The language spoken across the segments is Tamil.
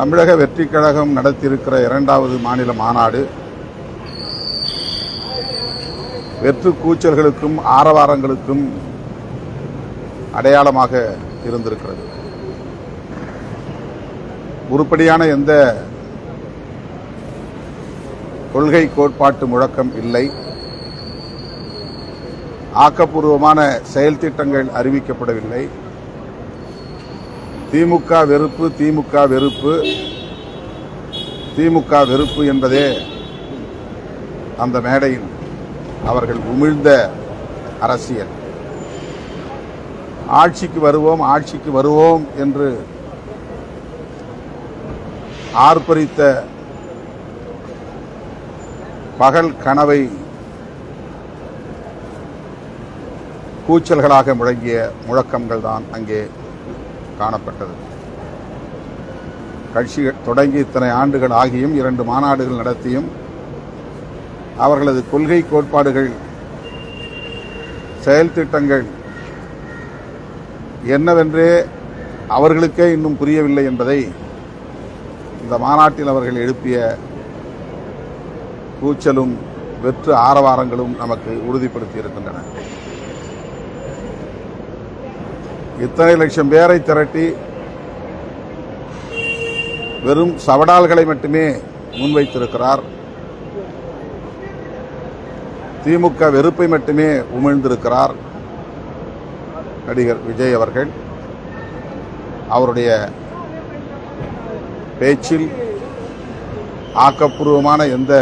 தமிழக வெற்றிக் கழகம் நடத்தியிருக்கிற இரண்டாவது மாநில மாநாடு. வெற்று கூச்சல்களுக்கும் ஆரவாரங்களுக்கும் அடையாளமாக இருந்திருக்கிறது. உருப்படியான எந்த கொள்கை கோட்பாட்டு முழக்கம் இல்லை. ஆக்கப்பூர்வமான செயல் திட்டங்கள் அறிவிக்கப்படவில்லை. திமுக வெறுப்பு திமுக வெறுப்பு. திமுக வெறுப்பு என்பதே அந்த மேடையில் அவர்கள் உமிழ்ந்த அரசியல். ஆட்சிக்கு வருவோம் ஆட்சிக்கு வருவோம் என்று ஆர்ப்பரித்த பகல் கனவை கூச்சல்களாக முழங்கிய முழக்கங்கள் தான் அங்கே காணப்பட்டது. கட்சி தொடங்கி இத்தனை ஆண்டுகள் ஆகியும் இரண்டு மாநாடுகள் நடத்தியும் அவர்களது கொள்கை கோட்பாடுகள் செயல் திட்டங்கள் என்னவென்றே அவர்களுக்கே இன்னும் புரியவில்லை என்பதை இந்த மாநாட்டில் அவர்கள் எழுப்பிய கூச்சலும் வெற்று ஆரவாரங்களும் நமக்கு உறுதிப்படுத்தி இருக்கின்றன இத்தனை லட்சம் பேரை திரட்டி வெறும் சவடால்களை மட்டுமே முன்வைத்திருக்கிறார். திமுக வெறுப்பை மட்டுமே உமிழ்ந்திருக்கிறார் நடிகர் விஜய் அவர்கள். அவருடைய பேச்சில் ஆக்கப்பூர்வமான எந்த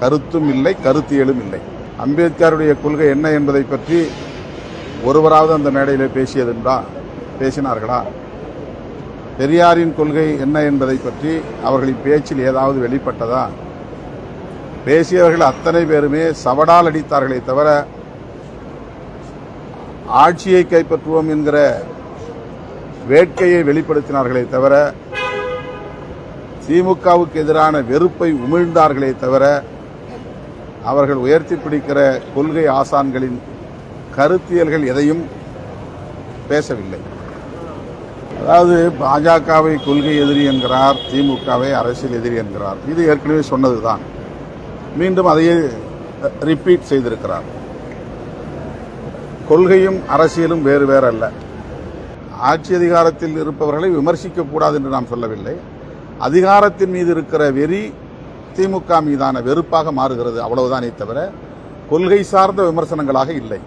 கருத்தும் இல்லை கருத்தியலும் இல்லை. அம்பேத்கருடைய கொள்கை என்ன என்பதை பற்றி ஒருவராவது அந்த மேடையில் பேசியதுண்டா பேசினார்களா? பெரியாரின் கொள்கை என்ன என்பதை பற்றி அவர்களின் பேச்சில் ஏதாவது வெளிப்பட்டதா? பேசியவர்கள் அத்தனை பேருமே சவடால் அடித்தார்களே தவிர ஆட்சியை கைப்பற்றுவோம் என்கிற வேட்கையை வெளிப்படுத்தினார்களே தவிர திமுகவுக்கு எதிரான வெறுப்பை உமிழ்ந்தார்களே தவிர அவர்கள் உயர்த்தி பிடிக்கிற கொள்கை ஆசான்களின் கருத்தியல்கள் எதையும் பேசவில்லை. அதாவது பாஜகவை கொள்கை எதிரி என்கிறார் திமுகவை அரசியல் எதிரி என்கிறார். இது ஏற்கனவே சொன்னதுதான். மீண்டும் அதையே ரிப்பீட் செய்திருக்கிறார். கொள்கையும் அரசியலும் வேறு வேறு அல்ல. ஆட்சி அதிகாரத்தில் இருப்பவர்களை விமர்சிக்கக்கூடாது என்று நாம் சொல்லவில்லை. அதிகாரத்தின் மீது இருக்கிற வெறி திமுக மீதான வெறுப்பாக மாறுகிறது அவ்வளவுதானே தவிர கொள்கை சார்ந்த விமர்சனங்களாக இல்லை.